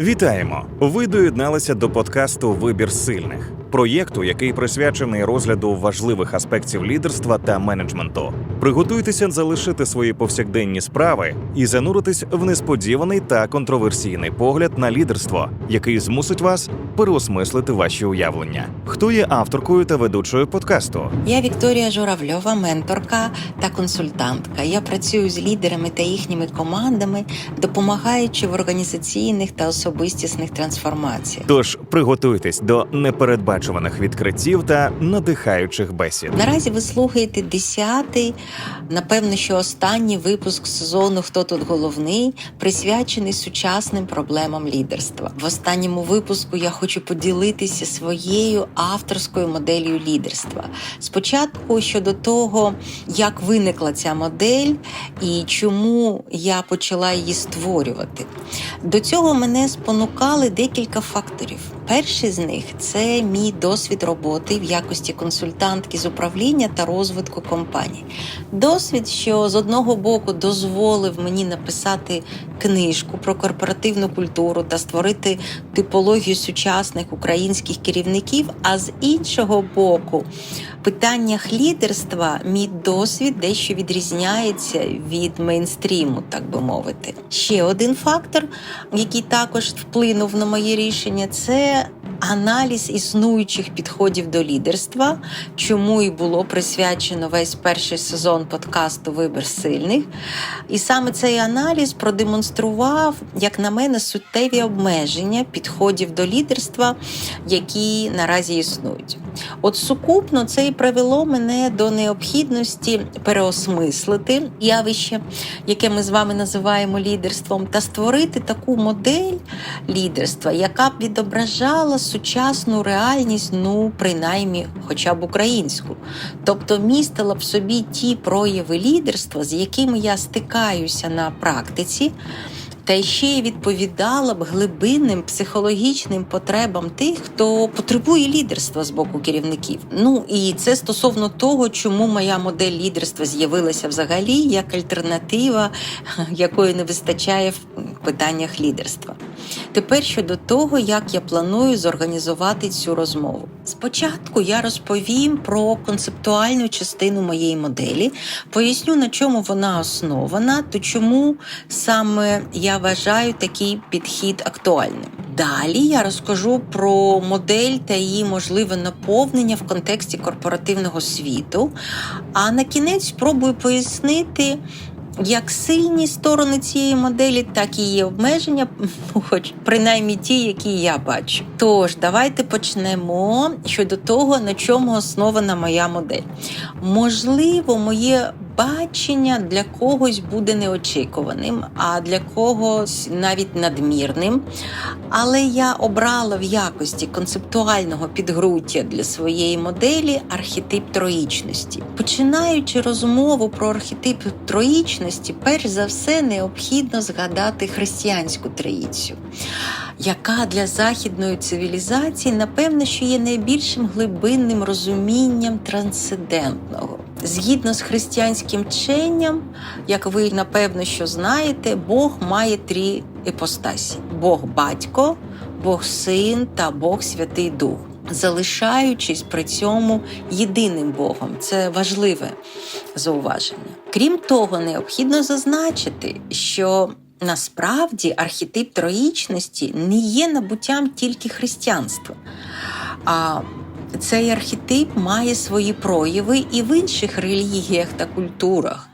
Вітаємо! Ви доєдналися до подкасту Вибір сильних, проєкту, який присвячений розгляду важливих аспектів лідерства та менеджменту. Приготуйтеся залишити свої повсякденні справи і зануритись в несподіваний та контроверсійний погляд на лідерство, який змусить вас переосмислити ваші уявлення. Хто є авторкою та ведучою подкасту? Я Вікторія Журавльова, менторка та консультантка. Я працюю з лідерами та їхніми командами, допомагаючи в організаційних та особистісних трансформаціях. Тож приготуйтесь до непередбачуваних відкриттів та надихаючих бесід. Наразі ви слухаєте десятий, напевно, що останній випуск сезону Хто тут головний присвячений сучасним проблемам лідерства. В останньому випуску я хочу поділитися своєю авторською моделлю лідерства. Спочатку щодо того, як виникла ця модель і чому я почала її створювати. До цього мене спонукали декілька факторів. Перший з них це мій досвід роботи в якості консультантки з управління та розвитку компаній. Досвід, що з одного боку дозволив мені написати книжку про корпоративну культуру та створити типологію сучасних українських керівників, а з іншого боку, в питаннях лідерства мій досвід дещо відрізняється від мейнстріму, так би мовити. Ще один фактор, який також вплинув на моє рішення, це аналіз існуючих підходів до лідерства, чому і було присвячено весь перший сезон подкасту Вибір сильних. І саме цей аналіз продемонстрував, як на мене, суттєві обмеження підходів до лідерства, які наразі існують. От сукупно це і привело мене до необхідності переосмислити явище, яке ми з вами називаємо лідерством, та створити таку модель лідерства, яка б відображала сучасну реальність, ну принаймні, хоча б українську, тобто містила в собі ті прояви лідерства, з якими я стикаюся на практиці. Та ще й відповідала б глибинним психологічним потребам тих, хто потребує лідерства з боку керівників. Ну і це стосовно того, чому моя модель лідерства з'явилася взагалі як альтернатива, якої не вистачає в питаннях лідерства. Тепер щодо того, як я планую зорганізувати цю розмову. Спочатку я розповім про концептуальну частину моєї моделі, поясню, на чому вона основана, то чому саме я вважаю такий підхід актуальним. Далі я розкажу про модель та її можливе наповнення в контексті корпоративного світу. А на кінець спробую пояснити. Як сильні сторони цієї моделі, так і її обмеження, ну, хоч принаймні ті, які я бачу. Тож, давайте почнемо щодо того, на чому основана моя модель. Можливо, моє бачення для когось буде неочікуваним, а для когось навіть надмірним. Але я обрала в якості концептуального підґрунтя для своєї моделі архетип троїчності. Починаючи розмову про архетип троїчності, перш за все необхідно згадати християнську троїцю. Яка для західної цивілізації, напевно, що є найбільшим глибинним розумінням трансцендентного. Згідно з християнським вченням, як ви напевно що знаєте, Бог має три іпостасі: Бог батько, Бог син та Бог Святий Дух, залишаючись при цьому єдиним Богом. Це важливе зауваження. Крім того, необхідно зазначити, що Насправді архетип троїчності не є набуттям тільки християнства. А цей архетип має свої прояви і в інших релігіях та культурах,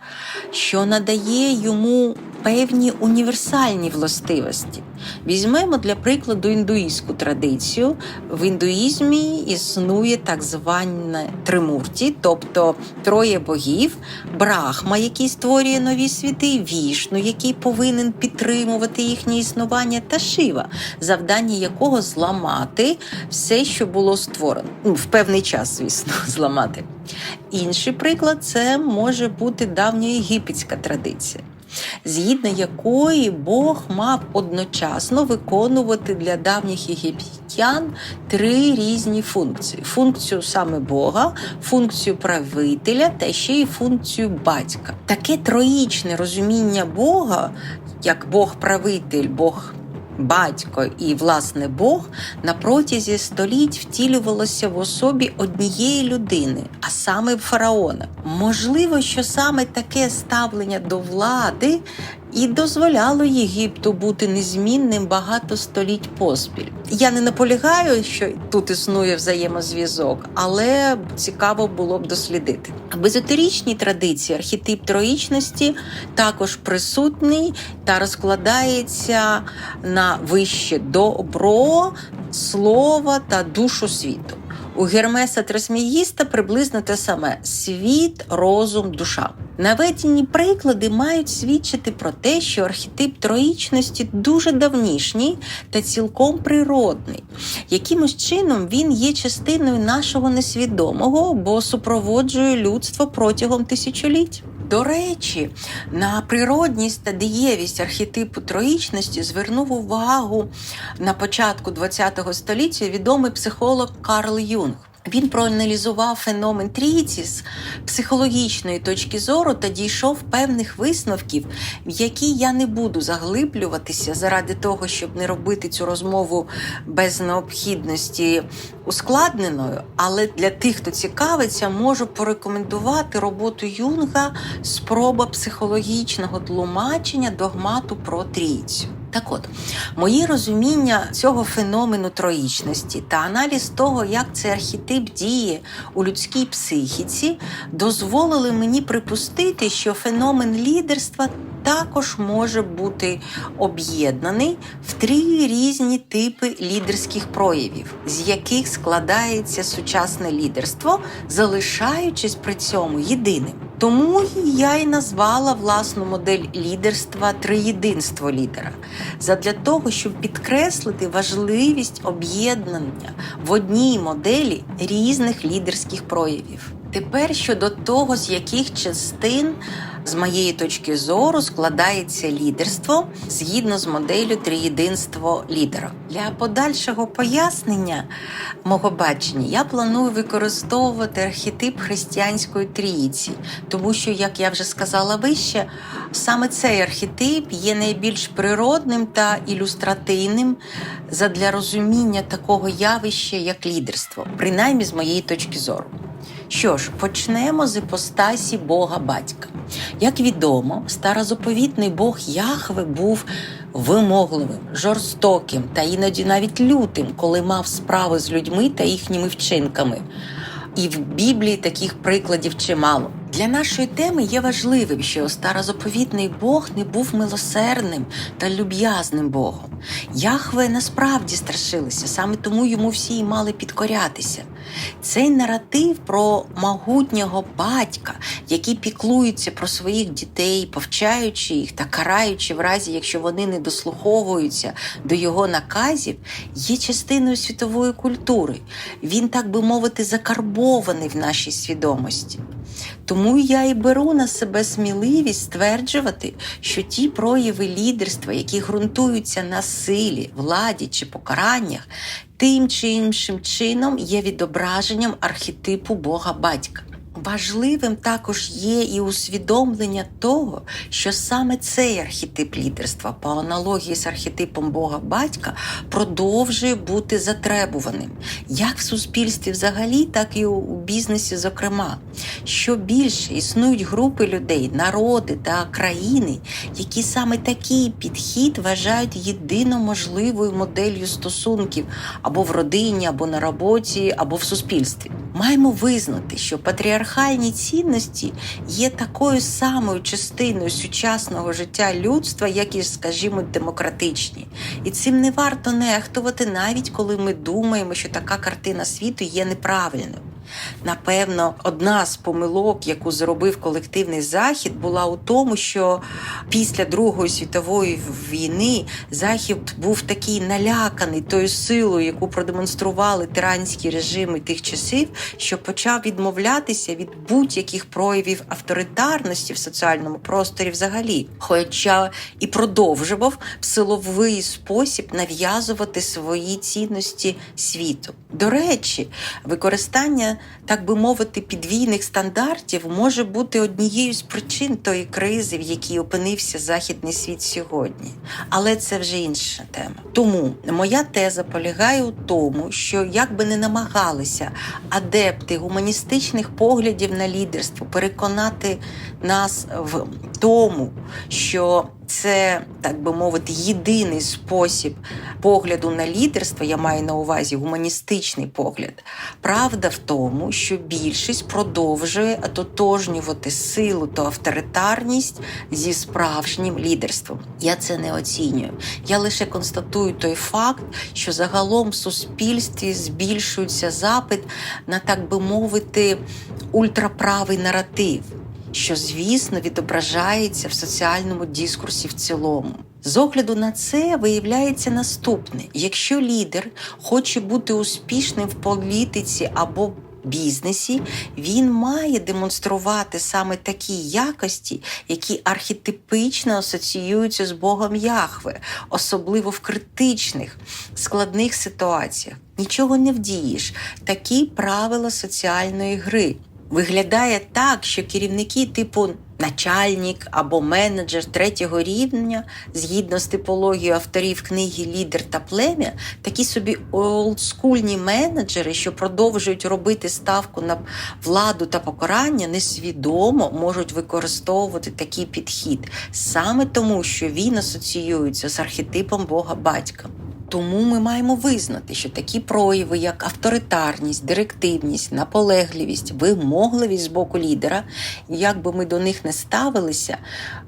що надає йому певні універсальні властивості. Візьмемо для прикладу індуїзьку традицію. В індуїзмі існує так зване тримурті, тобто троє богів, брахма, який створює нові світи, вішну, який повинен підтримувати їхнє існування, та шива, завдання якого зламати все, що було створено. Ну, в певний час, звісно, зламати. Інший приклад це може бути давньоєгипетська традиція згідно якої Бог мав одночасно виконувати для давніх єгиптян три різні функції: функцію саме Бога, функцію правителя та ще й функцію батька. Таке троїчне розуміння Бога, як Бог-правитель, Бог батько і власне Бог на протязі століть втілювалося в особі однієї людини, а саме фараона. Можливо, що саме таке ставлення до влади і дозволяло Єгипту бути незмінним багато століть поспіль. Я не наполягаю, що тут існує взаємозв'язок, але цікаво було б дослідити. В езотеричній традиції архетип троїчності також присутній та розкладається на вище добро, слово та душу світу. У Гермеса Трисмігіста приблизно те саме: світ, розум, душа. Наведені приклади мають свідчити про те, що архетип троїчності дуже давнішній та цілком природний. Якимось чином він є частиною нашого несвідомого, бо супроводжує людство протягом тисячоліть. До речі, на природність та дієвість архетипу троїчності звернув увагу на початку ХХ століття відомий психолог Карл Юнг. Він проаналізував феномен трійці з психологічної точки зору та дійшов певних висновків, в які я не буду заглиблюватися заради того, щоб не робити цю розмову без необхідності ускладненою. Але для тих, хто цікавиться, можу порекомендувати роботу Юнга Спроба психологічного тлумачення догмату про трійцю. Так от, моє розуміння цього феномену троїчності та аналіз того, як цей архетип діє у людській психіці, дозволили мені припустити, що феномен лідерства також може бути об'єднаний в три різні типи лідерських проявів, з яких складається сучасне лідерство, залишаючись при цьому єдиним. Тому я й назвала власну модель лідерства триєдинство лідера задля того, щоб підкреслити важливість об'єднання в одній моделі різних лідерських проявів. Тепер щодо того, з яких частин, з моєї точки зору, складається лідерство згідно з моделлю триєдинство лідера. Для подальшого пояснення мого бачення я планую використовувати архетип християнської трійці, тому що, як я вже сказала вище, саме цей архетип є найбільш природним та ілюстративним задля розуміння такого явища, як лідерство, принаймні з моєї точки зору. Що ж, почнемо з іпостасі Бога Батька. Як відомо, старозаповітний Бог Яхве був вимогливим, жорстоким та іноді навіть лютим, коли мав справи з людьми та їхніми вчинками. І в Біблії таких прикладів чимало. Для нашої теми є важливим, що старозаповітний Бог не був милосердним та люб'язним Богом. Яхве насправді страшилися, саме тому йому всі й мали підкорятися. Цей наратив про могутнього батька, який піклується про своїх дітей, повчаючи їх та караючи в разі, якщо вони не дослуховуються до його наказів, є частиною світової культури. Він, так би мовити, закарбований в нашій свідомості. Тому я і беру на себе сміливість стверджувати, що ті прояви лідерства, які ґрунтуються на силі, владі чи покараннях, тим чи іншим чином є відображенням архетипу Бога Батька. Важливим також є і усвідомлення того, що саме цей архетип лідерства, по аналогії з архетипом Бога Батька, продовжує бути затребуваним як в суспільстві взагалі, так і у бізнесі, зокрема. Що більше існують групи людей, народи та країни, які саме такий підхід вважають єдино можливою моделлю стосунків або в родині, або на роботі, або в суспільстві. Маємо визнати, що патріархальні цінності є такою самою частиною сучасного життя людства, як і, скажімо, демократичні. І цим не варто нехтувати, навіть коли ми думаємо, що така картина світу є неправильною. Напевно, одна з помилок, яку зробив колективний захід, була у тому, що після Другої світової війни захід був такий наляканий тою силою, яку продемонстрували тиранські режими тих часів, що почав відмовлятися від будь-яких проявів авторитарності в соціальному просторі взагалі, хоча і продовжував в силовий спосіб нав'язувати свої цінності світу. До речі, використання так би мовити, підвійних стандартів може бути однією з причин тої кризи, в якій опинився західний світ сьогодні. Але це вже інша тема. Тому моя теза полягає у тому, що як би не намагалися адепти гуманістичних поглядів на лідерство переконати нас в тому, що це, так би мовити, єдиний спосіб погляду на лідерство, я маю на увазі гуманістичний погляд. Правда в тому, що більшість продовжує ототожнювати силу та авторитарність зі справжнім лідерством. Я це не оцінюю. Я лише констатую той факт, що загалом в суспільстві збільшується запит на, так би мовити, ультраправий наратив що, звісно, відображається в соціальному дискурсі в цілому. З огляду на це виявляється наступне: якщо лідер хоче бути успішним в політиці або бізнесі, він має демонструвати саме такі якості, які архетипично асоціюються з Богом Яхве, особливо в критичних, складних ситуаціях. Нічого не вдієш. Такі правила соціальної гри. Виглядає так, що керівники типу начальник або менеджер третього рівня, згідно з типологією авторів книги Лідер та плем'я, такі собі олдскульні менеджери, що продовжують робити ставку на владу та покарання, несвідомо можуть використовувати такий підхід саме тому, що він асоціюється з архетипом Бога Батька. Тому ми маємо визнати, що такі прояви, як авторитарність, директивність, наполегливість, вимогливість з боку лідера, як би ми до них не ставилися,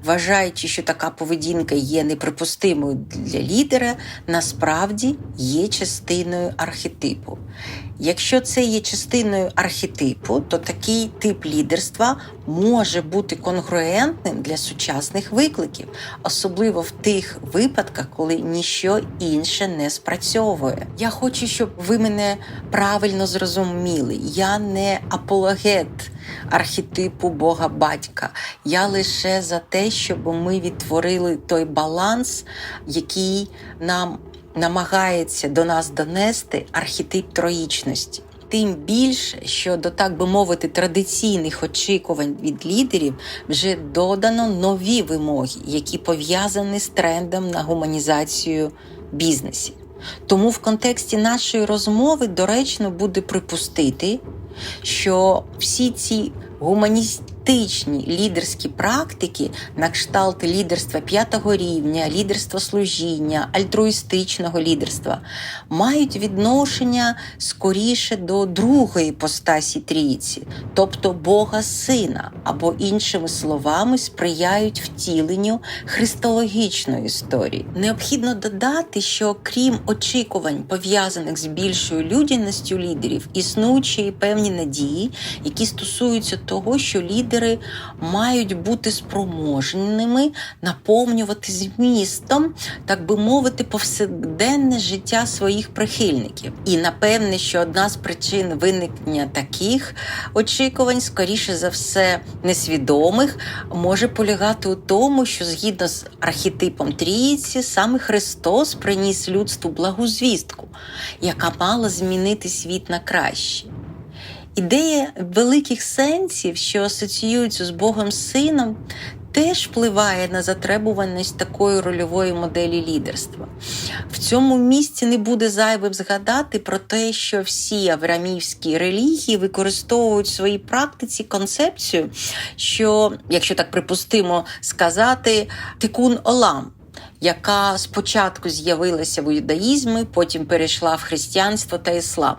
вважаючи, що така поведінка є неприпустимою для лідера, насправді є частиною архетипу. Якщо це є частиною архетипу, то такий тип лідерства може бути конгруентним для сучасних викликів, особливо в тих випадках, коли ніщо інше не спрацьовує. Я хочу, щоб ви мене правильно зрозуміли. Я не апологет архетипу Бога Батька. Я лише за те, щоб ми відтворили той баланс, який нам намагається до нас донести архетип троїчності. Тим більше, що до так би мовити традиційних очікувань від лідерів вже додано нові вимоги, які пов'язані з трендом на гуманізацію бізнесів. Тому в контексті нашої розмови доречно буде припустити, що всі ці гуманістичні лідерські практики на кшталт лідерства п'ятого рівня, лідерства служіння, альтруїстичного лідерства мають відношення скоріше до другої постасі трійці, тобто Бога Сина, або іншими словами сприяють втіленню христологічної історії. Необхідно додати, що крім очікувань, пов'язаних з більшою людяністю лідерів, й певні надії, які стосуються того, що лідери мають бути спроможними наповнювати змістом, так би мовити, повсякденне життя своїх прихильників. І напевне, що одна з причин виникнення таких очікувань, скоріше за все, несвідомих, може полягати у тому, що згідно з архетипом трійці, саме Христос приніс людству благу звістку, яка мала змінити світ на краще. Ідея великих сенсів, що асоціюються з Богом Сином, теж впливає на затребуваність такої рольової моделі лідерства. В цьому місці не буде зайвим згадати про те, що всі аврамівські релігії використовують в своїй практиці концепцію, що, якщо так припустимо сказати, тикун Олам. Яка спочатку з'явилася в юдаїзмі, потім перейшла в християнство та іслам.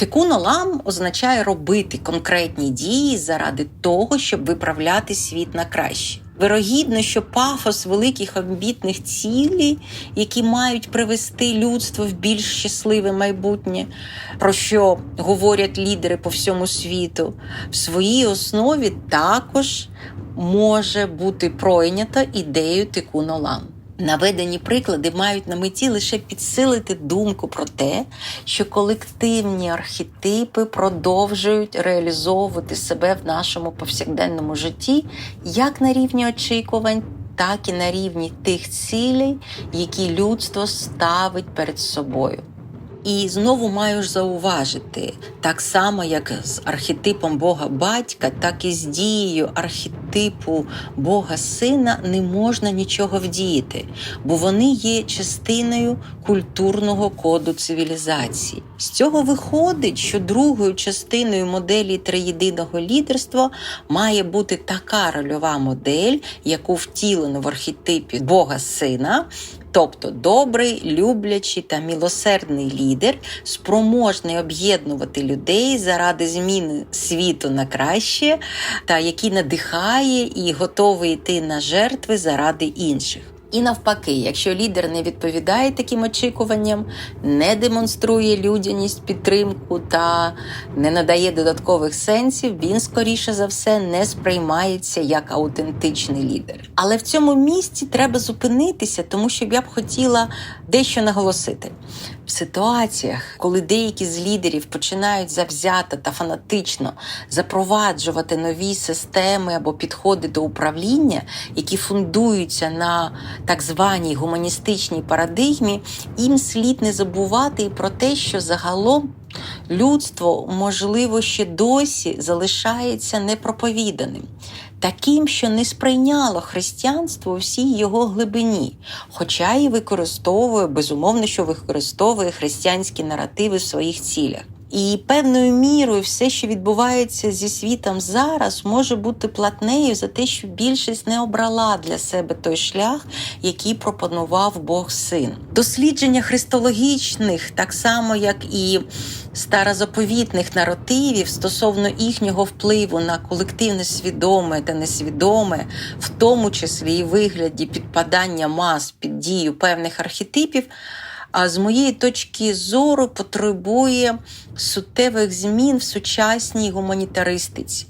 Тикун олам означає робити конкретні дії заради того, щоб виправляти світ на краще. Вирогідно, що пафос великих амбітних цілей, які мають привести людство в більш щасливе майбутнє, про що говорять лідери по всьому світу, в своїй основі також може бути пройнято ідею тикун олам. Наведені приклади мають на меті лише підсилити думку про те, що колективні архетипи продовжують реалізовувати себе в нашому повсякденному житті як на рівні очікувань, так і на рівні тих цілей, які людство ставить перед собою. І знову маю ж зауважити, так само, як з архетипом Бога батька, так і з дією архетипу Бога Сина не можна нічого вдіяти, бо вони є частиною культурного коду цивілізації. З цього виходить, що другою частиною моделі триєдиного лідерства має бути така рольова модель, яку втілено в архетипі Бога Сина. Тобто добрий, люблячий та мілосердний лідер, спроможний об'єднувати людей заради зміни світу на краще, та який надихає і готовий йти на жертви заради інших. І навпаки, якщо лідер не відповідає таким очікуванням, не демонструє людяність, підтримку та не надає додаткових сенсів, він скоріше за все не сприймається як аутентичний лідер. Але в цьому місці треба зупинитися, тому що я б хотіла дещо наголосити. Ситуаціях, коли деякі з лідерів починають завзято та фанатично запроваджувати нові системи або підходи до управління, які фундуються на так званій гуманістичній парадигмі, їм слід не забувати і про те, що загалом людство, можливо, ще досі залишається непроповіданим. Таким, що не сприйняло християнство всій його глибині, хоча і використовує, безумовно, що використовує християнські наративи в своїх цілях. І певною мірою все, що відбувається зі світом зараз, може бути платнею за те, що більшість не обрала для себе той шлях, який пропонував Бог син. Дослідження христологічних, так само як і старозаповітних наративів стосовно їхнього впливу на колективне свідоме та несвідоме, в тому числі і вигляді підпадання мас під дію певних архетипів. А з моєї точки зору потребує суттєвих змін в сучасній гуманітаристиці.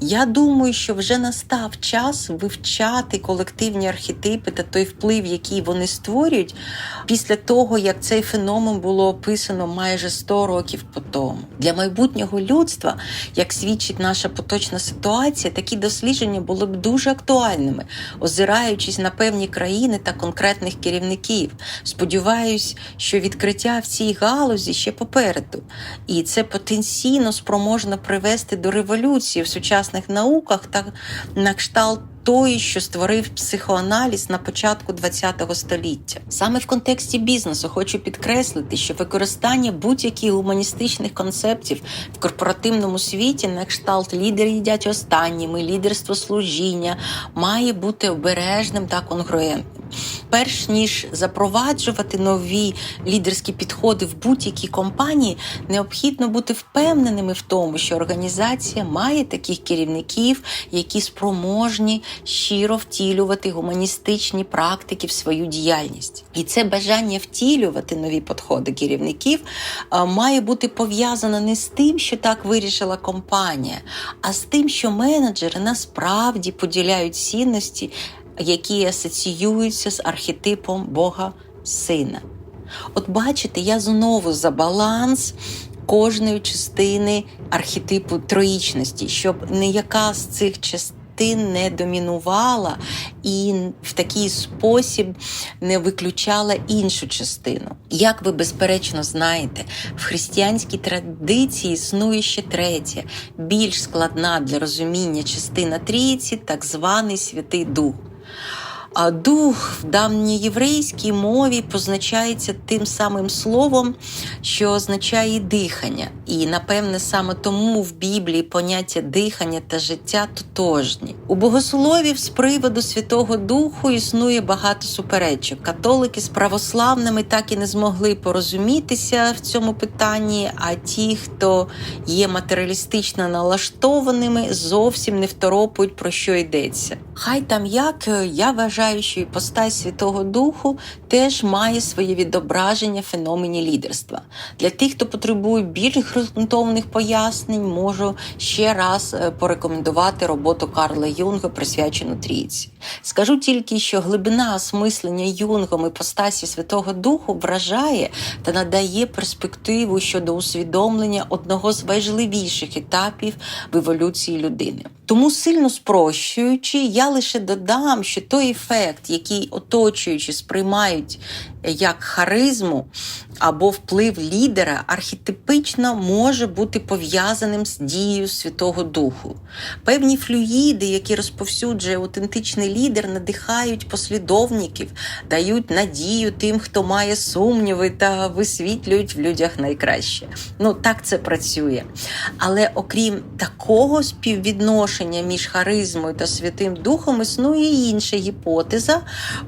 Я думаю, що вже настав час вивчати колективні архетипи та той вплив, який вони створюють, після того, як цей феномен було описано майже 100 років по тому. Для майбутнього людства, як свідчить наша поточна ситуація, такі дослідження були б дуже актуальними, озираючись на певні країни та конкретних керівників. Сподіваюсь, що відкриття в цій галузі ще попереду, і це потенційно спроможно привести до революції в сучасних науках та на кшталт. Той, що створив психоаналіз на початку ХХ століття, саме в контексті бізнесу хочу підкреслити, що використання будь-яких гуманістичних концептів в корпоративному світі на кшталт лідери їдять останніми, лідерство служіння має бути обережним та конгруентним. Перш ніж запроваджувати нові лідерські підходи в будь-якій компанії, необхідно бути впевненими в тому, що організація має таких керівників, які спроможні щиро втілювати гуманістичні практики в свою діяльність. І це бажання втілювати нові підходи керівників має бути пов'язано не з тим, що так вирішила компанія, а з тим, що менеджери насправді поділяють цінності які асоціюються з архетипом Бога Сина. От бачите, я знову за баланс кожної частини архетипу троїчності, щоб ніяка з цих частин не домінувала і в такий спосіб не виключала іншу частину. Як ви безперечно знаєте, в християнській традиції існує ще третя, більш складна для розуміння частина трійці, так званий Святий Дух. А дух в давньоєврейській мові позначається тим самим словом, що означає дихання. І, напевне, саме тому в Біблії поняття дихання та життя тотожні. У богословів з приводу Святого Духу існує багато суперечок. Католики з православними так і не змогли порозумітися в цьому питанні, а ті, хто є матеріалістично налаштованими, зовсім не второпують, про що йдеться. Хай там як я вважаю, що іпостась Святого Духу теж має своє відображення в феномені лідерства. Для тих, хто потребує більш ґрунтовних пояснень, можу ще раз порекомендувати роботу Карла Юнга, присвячену трійці. Скажу тільки, що глибина осмислення Юнгом іпостасі Святого Духу вражає та надає перспективу щодо усвідомлення одного з важливіших етапів в еволюції людини. Тому сильно спрощуючи, я лише додам, що той ефект, який оточуючі сприймають як харизму або вплив лідера, архетипично може бути пов'язаним з дією Святого Духу. Певні флюїди, які розповсюджує аутентичний лідер, надихають послідовників, дають надію тим, хто має сумніви та висвітлюють в людях найкраще. Ну так це працює. Але окрім такого співвідношення між харизмою та Святим Духом, існує інша гіпотеза,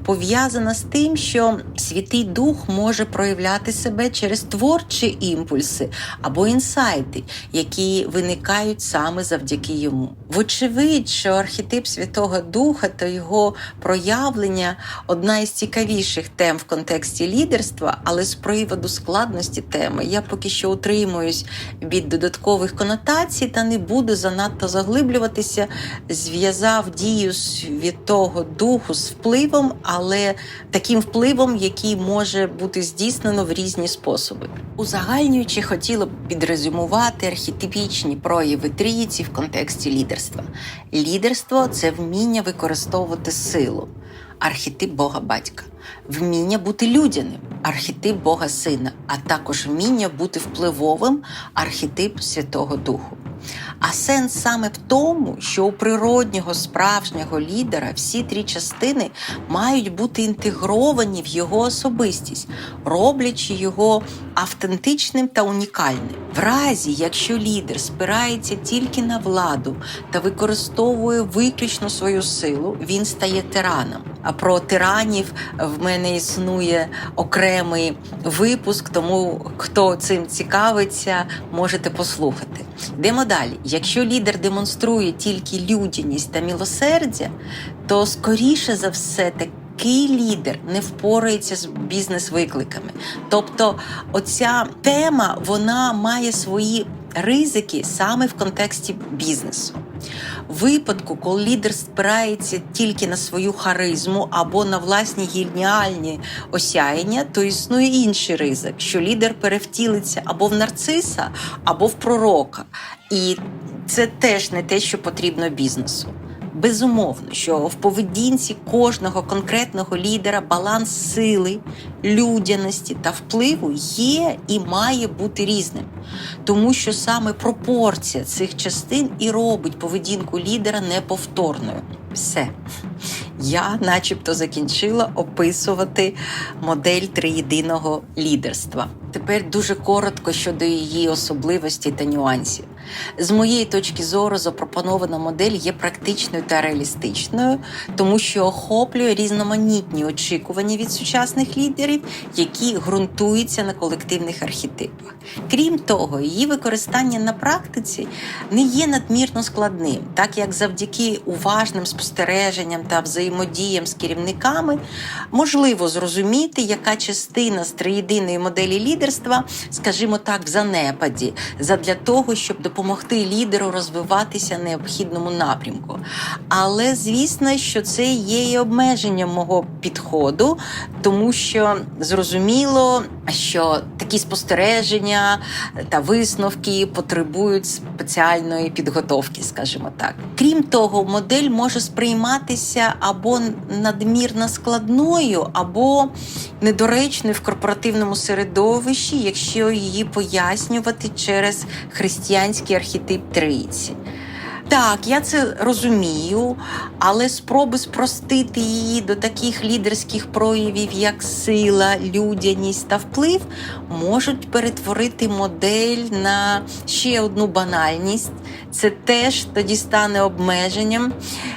пов'язана з тим, що Святий Дух може проявляти себе через творчі імпульси або інсайти, які виникають саме завдяки йому. Вочевидь, що архетип Святого Духа та його проявлення одна із цікавіших тем в контексті лідерства, але з приводу складності теми я поки що утримуюсь від додаткових конотацій та не буду занадто заглиблюватися. Зв'язав дію Святого Духу з впливом, але таким впливом, який може бути здійснено в різні способи. Узагальнюючи, хотіла б підрезюмувати архетипічні прояви трійці в контексті лідерства. Лідерство це вміння використовувати силу, архетип Бога Батька, вміння бути людяним, архетип Бога Сина, а також вміння бути впливовим, архетип Святого Духу. А сенс саме в тому, що у природнього справжнього лідера всі три частини мають бути інтегровані в його особистість, роблячи його автентичним та унікальним. В разі, якщо лідер спирається тільки на владу та використовує виключно свою силу, він стає тираном. А про тиранів в мене існує окремий випуск, тому хто цим цікавиться, можете послухати. Йдемо далі. Якщо лідер демонструє тільки людяність та милосердя, то скоріше за все такий лідер не впорається з бізнес-викликами. Тобто, оця тема вона має свої ризики саме в контексті бізнесу. Випадку, коли лідер спирається тільки на свою харизму або на власні геніальні осяяння, то існує інший ризик, що лідер перевтілиться або в нарциса, або в пророка. І це теж не те, що потрібно бізнесу. Безумовно, що в поведінці кожного конкретного лідера баланс сили, людяності та впливу є і має бути різним, тому що саме пропорція цих частин і робить поведінку лідера неповторною. Все. Я, начебто, закінчила описувати модель триєдиного лідерства. Тепер дуже коротко щодо її особливостей та нюансів. З моєї точки зору, запропонована модель є практичною та реалістичною, тому що охоплює різноманітні очікування від сучасних лідерів, які ґрунтуються на колективних архетипах. Крім того, її використання на практиці не є надмірно складним, так як завдяки уважним спостереженням та взаємодіям з керівниками можливо зрозуміти, яка частина з триєдиної моделі лідерства, скажімо так, в занепаді, задля того, щоб допомогти лідеру розвиватися в необхідному напрямку. Але звісно, що це є і обмеженням мого підходу, тому що зрозуміло, що такі спостереження та висновки потребують спеціальної підготовки, скажімо так. Крім того, модель може сприйматися або надмірно складною, або недоречною в корпоративному середовищі, якщо її пояснювати через християнський архетип трійці. Так, я це розумію, але спроби спростити її до таких лідерських проявів, як сила, людяність та вплив, можуть перетворити модель на ще одну банальність. Це теж тоді стане обмеженням.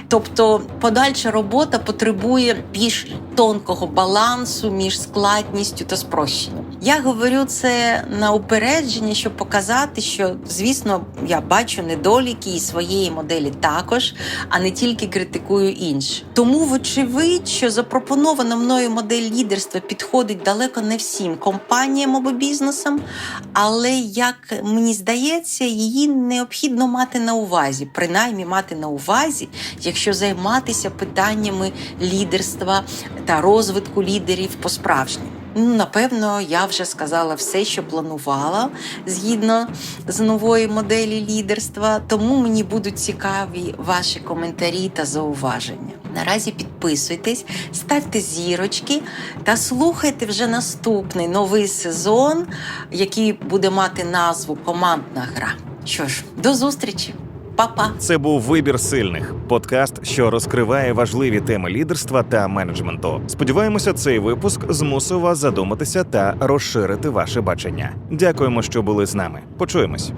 Тобто подальша робота потребує більш тонкого балансу між складністю та спрощенням. Я говорю це на упередження, щоб показати, що, звісно, я бачу недоліки і своєї моделі також, а не тільки критикую інші. Тому, вочевидь, що запропонована мною модель лідерства підходить далеко не всім компаніям або бізнесам, але як мені здається, її необхідно мати на увазі, принаймні мати на увазі, якщо займатися питаннями лідерства та розвитку лідерів по-справжньому. Ну, напевно, я вже сказала все, що планувала згідно з нової моделі лідерства. Тому мені будуть цікаві ваші коментарі та зауваження. Наразі підписуйтесь, ставте зірочки та слухайте вже наступний новий сезон, який буде мати назву Командна гра. Що ж, до зустрічі, Па-па! Це був вибір сильних подкаст, що розкриває важливі теми лідерства та менеджменту. Сподіваємося, цей випуск змусив вас задуматися та розширити ваше бачення. Дякуємо, що були з нами. Почуємось.